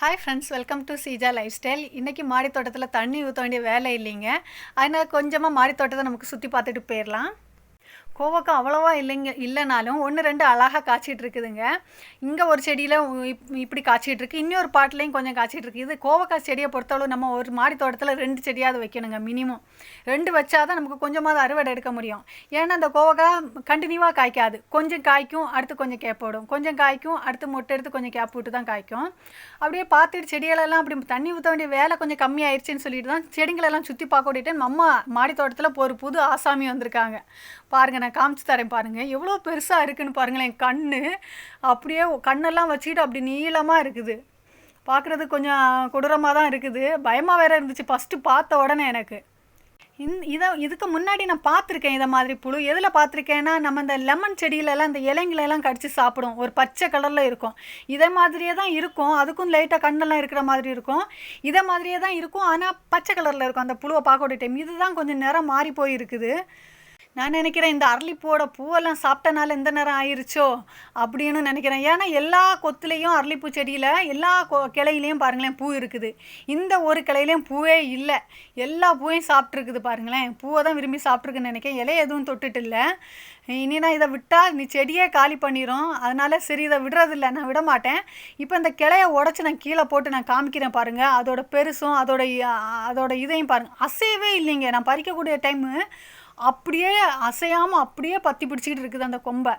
Hi friends welcome to Seeja life style இன்றைக்கி மாடி தோட்டத்தில் தண்ணி ஊற்ற வேண்டிய வேலை இல்லைங்க. அதனால் கொஞ்சமாக மாடித்தோட்டத்தை நமக்கு சுற்றி பார்த்துட்டு போயிடலாம். கோவக்காய் அவ்வளோவா இல்லைங்க இல்லைனாலும் ஒன்று ரெண்டு அழகாக காய்ச்சிட்டு இருக்குதுங்க. இங்கே ஒரு செடியில் இப்படி காய்ச்சிட்டு இருக்கு. இன்னொரு பாட்டிலையும் கொஞ்சம் காய்ச்சிட்டு இருக்கு. இது கோவக்காய் செடியை பொறுத்தளவு நம்ம ஒரு மாடி தோட்டத்தில் ரெண்டு செடியாவது வைக்கணுங்க மினிமம் ரெண்டு வச்சா தான் நமக்கு கொஞ்சமாவது அறுவடை எடுக்க முடியும். ஏன்னா அந்த கோவக்காய் கண்டினியூவாக காய்க்காது. கொஞ்சம் காய்க்கும் அடுத்து கொஞ்சம் கேப் போடும். கொஞ்சம் காய்க்கும் அடுத்து மொட்டை எடுத்து கொஞ்சம் கேப் விட்டு தான் காய்க்கும். அப்படியே பார்த்துட்டு செடிகளெல்லாம் அப்படி தண்ணி ஊற்ற வேண்டிய வேலை கொஞ்சம் கம்மியாயிருச்சுன்னு சொல்லிட்டு தான் செடிங்களெல்லாம் சுற்றி பார்க்க நம்ம மாடி தோட்டத்தில் ஒரு புது ஆசாமி வந்திருக்காங்க. பாருங்கள் நான் காமிச்சு தரேன் பாருங்கள் எவ்வளோ பெருசாக இருக்குதுன்னு பாருங்களேன் கண் அப்படியே கண்ணெல்லாம் வச்சுக்கிட்டு அப்படி நீளமாக இருக்குது. பார்க்குறது கொஞ்சம் கொடூரமாக தான் இருக்குது. பயமாக வேற இருந்துச்சு. ஃபஸ்ட்டு பார்த்த உடனே எனக்கு. இந் இதை இதுக்கு முன்னாடி நான் பார்த்துருக்கேன் இதை மாதிரி புழு. எதில் பார்த்துருக்கேன்னா நம்ம இந்த லெமன் செடியிலலாம் இந்த இலைங்களெல்லாம் கடிச்சு சாப்பிடும். ஒரு பச்சை கலரில் இருக்கும். இதே மாதிரியே தான் இருக்கும். அதுக்கும் லைட்டாக கண்ணெல்லாம் இருக்கிற மாதிரி இருக்கும். இதே மாதிரியே தான் இருக்கும். ஆனால் பச்சை கலரில் இருக்கும். அந்த புழுவை பார்க்க டைம் இதுதான் கொஞ்சம் நிறம் மாறி போயிருக்குது. நான் நினைக்கிறேன் இந்த அரளிப்பூவோட பூவெல்லாம் சாப்பிட்டனால இந்த நேரம் ஆயிருச்சோ அப்படின்னு நினைக்கிறேன். ஏன்னா எல்லா கொத்துலேயும் அரளிப்பூ செடியில் எல்லா கொ கிளையிலையும் பாருங்களேன் பூ இருக்குது. இந்த ஒரு கிளையிலையும் பூவே இல்லை. எல்லா பூவையும் சாப்பிட்ருக்குது பாருங்களேன். பூவை தான் விரும்பி சாப்பிட்ருக்குன்னு நினைக்கிறேன். இலையை எதுவும் தொட்டுட்டு இல்லை. இனி நான் இதை விட்டால் நீ செடியே காலி பண்ணிடும் அதனால் சரி இதை விடுறதில்ல. நான் விட மாட்டேன். இப்போ இந்த கிளையை உடச்சி நான் கீழே போட்டு நான் காமிக்கிறேன் பாருங்கள் அதோட பெருசும் அதோட அதோட இதையும் பாருங்கள் அசையவே இல்லைங்க. நான் பறிக்கக்கூடிய டைமு அப்படியே அசையாமல் அப்படியே பற்றி பிடிச்சிக்கிட்டு இருக்குது அந்த கொம்பை.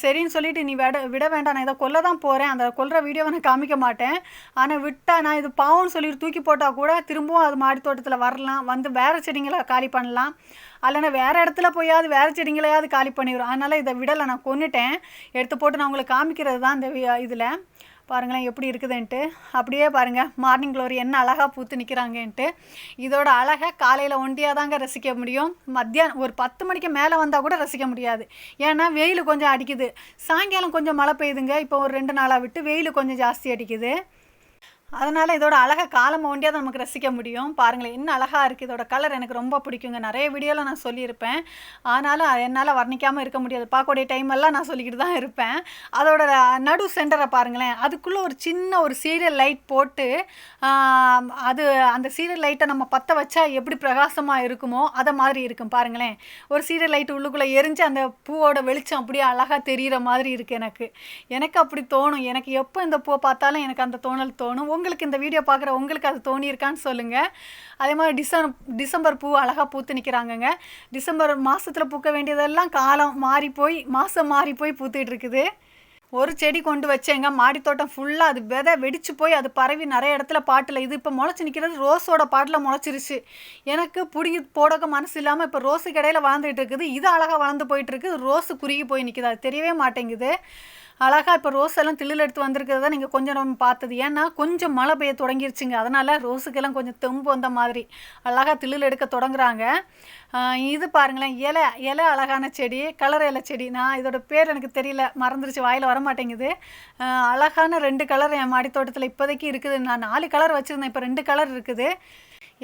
சரின்னு சொல்லிட்டு நீ விட விட வேண்டாம். நான் இதை கொல்ல தான் போகிறேன் அந்த கொல்ற வீடியோவை நான் காமிக்க மாட்டேன். ஆனால் விட்டால் நான் இது பாவம்னு சொல்லிட்டு தூக்கி போட்டால் கூட திரும்பவும் அது மாடி தோட்டத்தில் வரலாம். வந்து வேறு செடிங்களை காலி பண்ணலாம். அல்லைனா வேறு இடத்துல போயாவது வேறு செடிங்களையாவது காலி பண்ணிடும் அதனால் இதை விடலை. நான் கொண்டுட்டேன் எடுத்து போட்டு நான் உங்களுக்கு காமிக்கிறது தான் இந்த இதில். பாருங்களேன் எப்படி இருக்குதுன்ட்டு. அப்படியே பாருங்கள் மார்னிங் க்ளோரி என்ன அழகாக பூத்து நிற்கிறாங்கன்ட்டு இதோட அழகை காலையில் ஒண்டியாக தாங்க ரசிக்க முடியும். மத்தியானம் ஒரு பத்து மணிக்கு மேலே வந்தால் கூட ரசிக்க முடியாது. ஏன்னா வெயில் கொஞ்சம் அடிக்குது. சாயங்காலம் கொஞ்சம் மழை பெய்யுதுங்க. இப்போ ஒரு ரெண்டு நாளாக விட்டு வெயில் கொஞ்சம் ஜாஸ்தி அடிக்குது. அதனால் இதோட அழகை காலம் ஒண்டியாக தான் நமக்கு ரசிக்க முடியும். பாருங்களேன் இன்னும் அழகாக இருக்குது இதோட கலர் எனக்கு ரொம்ப பிடிக்குங்க. நிறைய வீடியோவில் நான் சொல்லியிருப்பேன். ஆனாலும் என்னால் வர்ணிக்காமல் இருக்க முடியாது. பார்க்கக்கூடிய டைமெல்லாம் நான் சொல்லிக்கிட்டு தான் இருப்பேன். அதோட நடு சென்டரை பாருங்களேன். அதுக்குள்ளே ஒரு சின்ன ஒரு சீரியல் லைட் போட்டு அது அந்த சீரியல் லைட்டை நம்ம பற்ற வச்சா எப்படி பிரகாசமாக இருக்குமோ அதை மாதிரி இருக்கும் பாருங்களேன். ஒரு சீரியல் லைட் உள்ளுக்குள்ளே எரிஞ்சு அந்த பூவோட வெளிச்சம் அப்படியே அழகாக தெரிகிற மாதிரி இருக்குது எனக்கு. எனக்கு அப்படி தோணும். எனக்கு எப்போ இந்த பூவை பார்த்தாலும் எனக்கு அந்த தோணல் தோணும். உங்களுக்கு இந்த வீடியோ பார்க்குற உங்களுக்கு அது தோணியிருக்கான்னு சொல்லுங்கள் அதே மாதிரி டிசம் டிசம்பர் பூ அழகாக பூத்து நிற்கிறாங்கங்க டிசம்பர் மாதத்தில் பூக்க வேண்டியதெல்லாம் காலம் மாறி போய் மாதம் மாறி போய் பூத்துட்டு இருக்குது ஒரு செடி கொண்டு வச்சேங்க. மாடித்தோட்டம் ஃபுல்லாக அது விதை வெடிச்சு போய் அது பரவி நிறைய இடத்துல பாட்டில் இது இப்போ முளைச்சி நிற்கிறது ரோஸோட பாட்டில் முளைச்சிருச்சு. எனக்கு பிடிங்கி போடக்க மனசு இல்லாமல் இப்போ ரோஸு கடையில் வளர்ந்துகிட்டு இருக்குது இது அழகாக வளர்ந்து போயிட்டுருக்கு. ரோஸு குறுகி போய் நிற்கிது அது தெரியவே மாட்டேங்குது. அழகாக இப்போ ரோஸ் எல்லாம் தில்லில் எடுத்து வந்திருக்கிறத நீங்கள் கொஞ்சம் நம்ம பார்த்தது. ஏன்னா கொஞ்சம் மழை பெய்ய தொடங்கிருச்சுங்க. அதனால் ரோஸுக்கெல்லாம் கொஞ்சம் தெம்பு வந்த மாதிரி. அழகாக தில்லில் எடுக்க தொடங்குறாங்க. இது பாருங்களேன். இலை இலை அழகான செடி கலர் இலை செடி. நான் இதோட பேர் எனக்கு தெரியல. மறந்துருச்சு. வாயில் வர மாட்டேங்குது அழகான ரெண்டு கலர் என் மாடி தோட்டத்தில் இப்போதைக்கு இருக்குது. நான் நாலு கலர் வச்சுருந்தேன். இப்போ ரெண்டு கலர் இருக்குது.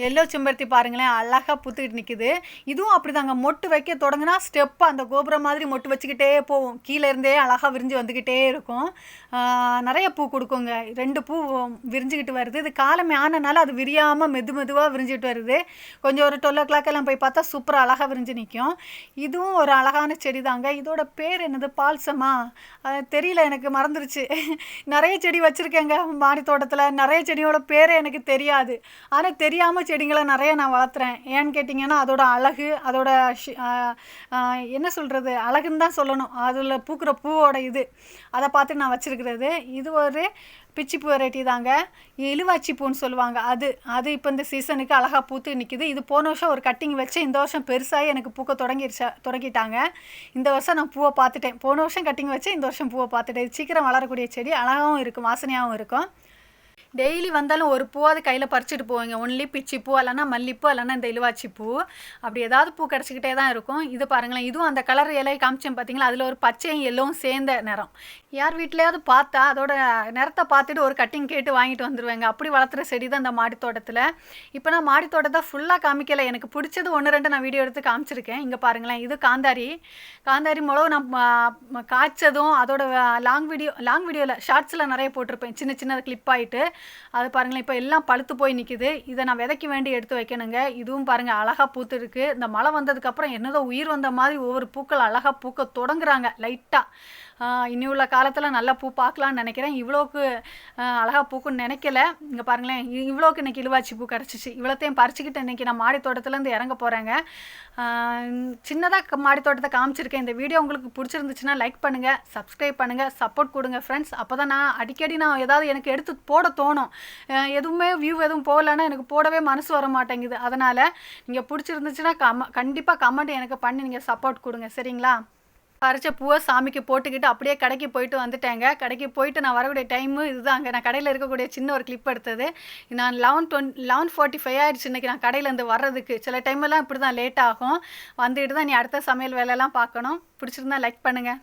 எல்லோ செம்பருத்தி பாருங்களேன் அழகாக புத்துக்கிட்டு நிற்குது இதுவும் அப்படி தாங்க மொட்டு வைக்க தொடங்கினா ஸ்டெப்பு அந்த கோபுரம் மாதிரி மொட்டு வச்சுக்கிட்டே போகும் கீழே இருந்தே அழகாக விரிஞ்சு வந்துக்கிட்டே இருக்கும். நிறைய பூ கொடுக்குங்க. ரெண்டு பூ விரிஞ்சுக்கிட்டு வருது. இது காலமே ஆனனால அது விரியாமல் மெது மெதுவாக விரிஞ்சிட்டு வருது. கொஞ்சம் ஒரு டுவெல் ஓ கிளாக் எல்லாம் போய் பார்த்தா சூப்பராக அழகாக விரிஞ்சு நிற்கும் இதுவும் ஒரு அழகான செடி தாங்க இதோட பேர் என்னது? பால்சமா? தெரியல எனக்கு மறந்துருச்சு. நிறைய செடி வச்சுருக்கேங்க. மாடி தோட்டத்தில் நிறைய செடியோட பேர் எனக்கு தெரியாது. ஆனால் தெரியாமல் செடிங்களை நிறைய நான் வளர்த்துறேன். ஏன்னு கேட்டிங்கன்னா அதோட அழகு அதோட என்ன சொல்கிறது அழகுன்னு தான் சொல்லணும். அதில் பூக்கிற பூவோட இது. அதை பார்த்து நான் வச்சுருக்கிறது. இது ஒரு பிச்சிப்பூ வெரைட்டி தாங்க. இழுவாச்சி பூன்னு சொல்லுவாங்க. அது அது இப்போ இந்த சீசனுக்கு அழகாக பூத்து நிற்கிது இது போன வருஷம் ஒரு கட்டிங் வச்சு இந்த வருஷம் பெருசாகி எனக்கு பூக்க தொடங்கிருச்சா தொடங்கிட்டாங்க. இந்த வருஷம் நான் பூவை பார்த்துட்டேன். போன வருஷம் கட்டிங் வச்சு இந்த வருஷம் பூவை பார்த்துட்டேன். சீக்கிரம் வளரக்கூடிய செடி அழகாகவும் இருக்கும் வாசனையாகவும் இருக்கும். டெய்லி வந்தாலும் ஒரு பூவாவது கையில் பறிச்சுட்டு போவீங்க. ஒன்லி பிச்சி பூ இல்லைனா மல்லிப்பூ இல்லைனா இந்த இலுவாச்சி பூ. அப்படி ஏதாவது பூ கிடச்சிக்கிட்டே தான் இருக்கும். இது பாருங்களேன். இதுவும் அந்த கலர் இலையை காமிச்சேன் பார்த்தீங்களா அதில் ஒரு பச்சையும் எல்லோவும் சேர்ந்த நிறம். யார் வீட்டிலையாவது பார்த்தா அதோட நிறத்தை பார்த்துட்டு ஒரு கட்டிங் கேட்டு வாங்கிட்டு வந்துடுவேங்க அப்படி வளர்த்துற செடி தான் அந்த மாடி தோட்டத்தில். இப்போ நான் மாடி தோட்டத்தை ஃபுல்லாக காமிக்கலை. எனக்கு பிடிச்சது ஒன்று ரெண்டு நான் வீடியோ எடுத்து காமிச்சிருக்கேன். இங்கே பாருங்களேன். இது காந்தாரி. காந்தாரி மிளகு நான் காய்ச்சதும் அதோட லாங் வீடியோ லாங் வீடியோவில் ஷார்ட்ஸில் நிறைய போட்டிருப்பேன். சின்ன சின்ன கிளிப் ஆகிட்டு அது பாருங்களேன் இப்போ எல்லாம் பழுத்து போய் நிற்கிது இதை நான் விதைக்க வேண்டி எடுத்து வைக்கணுங்க. இதுவும் பாருங்கள் அழகாக பூத்துருக்கு. இந்த மழை வந்ததுக்கப்புறம் என்னதோ உயிர் வந்த மாதிரி ஒவ்வொரு பூக்கள் அழகாக பூக்க தொடங்குறாங்க லைட்டாக இனி உள்ள காலத்தில் நல்லா பூ பார்க்கலான்னு நினைக்கிறேன். இவ்வளோக்கு அழகாக பூக்குன்னு நினைக்கல. இங்கே பாருங்களேன் இவ்வளோக்கு இன்றைக்கி இழுவாச்சி பூ கிடச்சிச்சு. இவ்வளோத்தையும் பறிச்சுக்கிட்டு இன்றைக்கி நான் மாடி தோட்டத்துலேருந்து இறங்க போகிறேங்க சின்னதாக மாடி தோட்டத்தை காமிச்சிருக்கேன். இந்த வீடியோ உங்களுக்கு பிடிச்சிருந்துச்சுன்னா லைக் பண்ணுங்கள் சப்ஸ்கிரைப் பண்ணுங்கள் சப்போர்ட் கொடுங்க ஃப்ரெண்ட்ஸ் அப்போ தான் நான் அடிக்கடி நான் ஏதாவது எனக்கு எடுத்து போட தோணும். எதுவுமே வியூ எதுவும் போகலன்னா எனக்கு போடவே மனசு வர மாட்டேங்குது. அதனால் நீங்கள் பிடிச்சிருந்துச்சுன்னா கம கண்டிப்பாக கமெண்ட் எனக்கு பண்ணி நீங்கள் சப்போர்ட் கொடுங்க. சரிங்களா? பறிச்ச பூவை சாமிக்கு போட்டுக்கிட்டு அப்படியே கடைக்கு போயிட்டு வந்துட்டேங்க. கடைக்கு போயிட்டு நான் வரக்கூடிய டைமு இதுதாங்க. நான் கடையில் இருக்கக்கூடிய சின்ன ஒரு கிளிப் எடுத்தது. நான் eleven twenty eleven forty five ஆயிடுச்சு இன்றைக்கி நான் கடையிலேருந்து வர்றதுக்கு. சில டைமெல்லாம் இப்படி தான் லேட் ஆகும். வந்துட்டு தான் நீ அடுத்த சமையல் வேலையெல்லாம் பார்க்கணும். பிடிச்சிருந்தா லைக் பண்ணுங்கள்